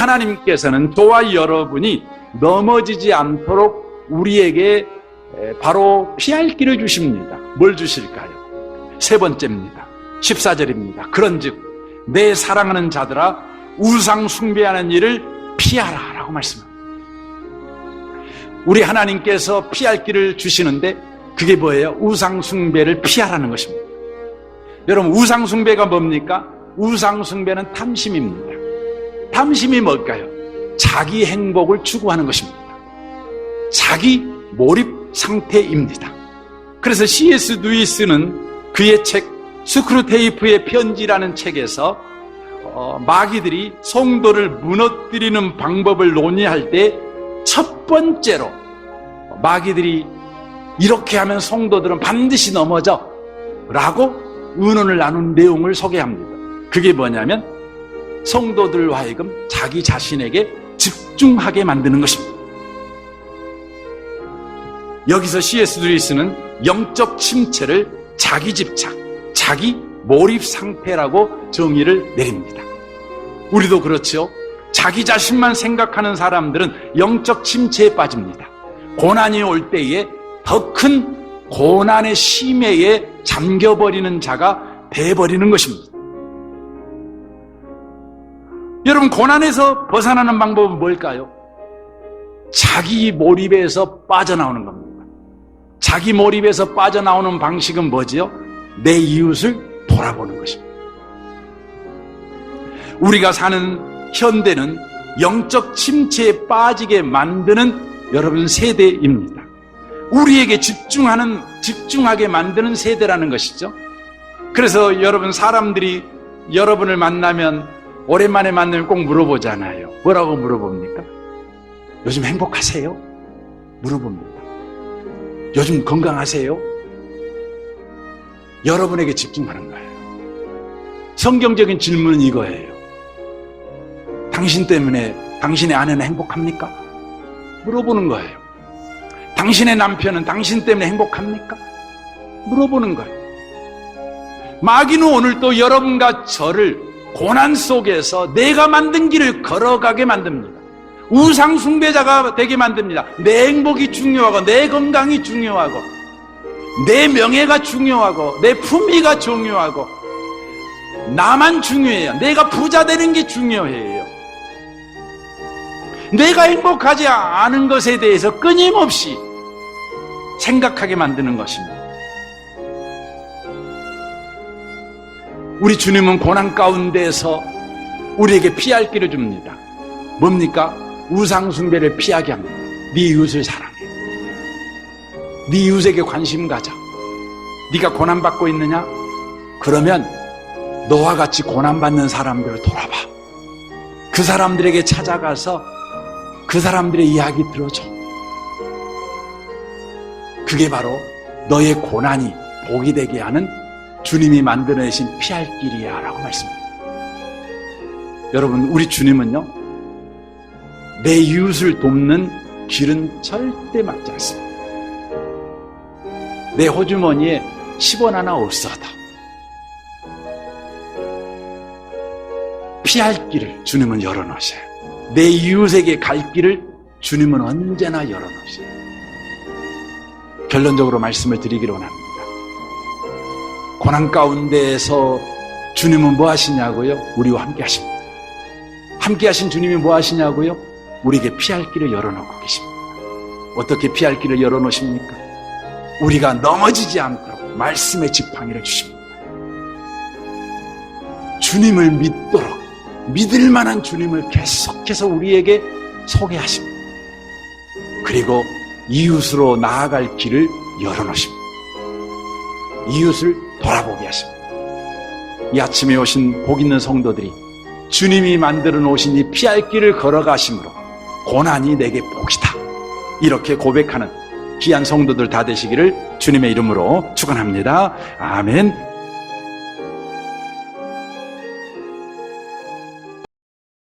하나님께서는 저와 여러분이 넘어지지 않도록 우리에게 에, 바로 피할 길을 주십니다. 뭘 주실까요? 세 번째입니다. 14절입니다. 그런즉 내 사랑하는 자들아 우상 숭배하는 일을 피하라라고 말씀합니다. 우리 하나님께서 피할 길을 주시는데 그게 뭐예요? 우상 숭배를 피하라는 것입니다. 여러분 우상 숭배가 뭡니까? 우상 숭배는 탐심입니다. 탐심이 뭘까요? 자기 행복을 추구하는 것입니다. 자기 몰입 상태입니다. 그래서 C.S. 루이스는 그의 책 스크루테이프의 편지라는 책에서 어, 마귀들이 성도를 무너뜨리는 방법을 논의할 때 첫 번째로 마귀들이 이렇게 하면 성도들은 반드시 넘어져 라고 의논을 나눈 내용을 소개합니다. 그게 뭐냐면 성도들 하여금 자기 자신에게 집중하게 만드는 것입니다. 여기서 C.S. 루이스는 영적 침체를 자기 집착, 자기 몰입 상태라고 정의를 내립니다. 우리도 그렇죠. 자기 자신만 생각하는 사람들은 영적 침체에 빠집니다. 고난이 올 때에 더 큰 고난의 심해에 잠겨버리는 자가 돼버리는 것입니다. 여러분, 고난에서 벗어나는 방법은 뭘까요? 자기 몰입에서 빠져나오는 겁니다. 자기 몰입에서 빠져나오는 방식은 뭐지요? 내 이웃을 돌아보는 것입니다. 우리가 사는 현대는 영적 침체에 빠지게 만드는 여러분 세대입니다. 우리에게 집중하는, 집중하게 만드는 세대라는 것이죠. 그래서 여러분 사람들이 여러분을 만나면 오랜만에 만나면 꼭 물어보잖아요. 뭐라고 물어봅니까? 요즘 행복하세요? 물어봅니다. 요즘 건강하세요? 여러분에게 집중하는 거예요. 성경적인 질문은 이거예요. 당신 때문에 당신의 아내는 행복합니까? 물어보는 거예요. 당신의 남편은 당신 때문에 행복합니까? 물어보는 거예요. 마귀는 오늘 또 여러분과 저를 고난 속에서 내가 만든 길을 걸어가게 만듭니다. 우상 숭배자가 되게 만듭니다. 내 행복이 중요하고, 내 건강이 중요하고, 내 명예가 중요하고, 내 품위가 중요하고, 나만 중요해요. 내가 부자 되는 게 중요해요. 내가 행복하지 않은 것에 대해서 끊임없이 생각하게 만드는 것입니다. 우리 주님은 고난 가운데서 우리에게 피할 길을 줍니다. 뭡니까? 우상숭배를 피하게 합니다. 네 이웃을 사랑해. 네 이웃에게 관심 가져. 네가 고난받고 있느냐? 그러면 너와 같이 고난받는 사람들을 돌아봐. 그 사람들에게 찾아가서 그 사람들의 이야기 들어줘. 그게 바로 너의 고난이 복이 되게 하는 주님이 만들어내신 피할 길이야 라고 말씀합니다. 여러분, 우리 주님은요, 내 이웃을 돕는 길은 절대 막지 않습니다. 내 호주머니에 10원 하나 없어도 피할 길을 주님은 열어놓으셔요. 내 이웃에게 갈 길을 주님은 언제나 열어놓으셔요. 결론적으로 말씀을 드리기로 원합니다. 고난 가운데에서 주님은 뭐 하시냐고요? 우리와 함께 하십니다. 함께 하신 주님이 뭐 하시냐고요? 우리에게 피할 길을 열어놓고 계십니다. 어떻게 피할 길을 열어놓으십니까? 우리가 넘어지지 않도록 말씀의 지팡이를 주십니다. 주님을 믿도록 믿을 만한 주님을 계속해서 우리에게 소개하십니다. 그리고 이웃으로 나아갈 길을 열어놓으십니다. 이웃을 돌아보게 하십니다. 이 아침에 오신 복 있는 성도들이 주님이 만들어 놓으신 이 피할 길을 걸어가심으로 고난이 내게 복이다. 이렇게 고백하는 귀한 성도들 다 되시기를 주님의 이름으로 축원합니다. 아멘.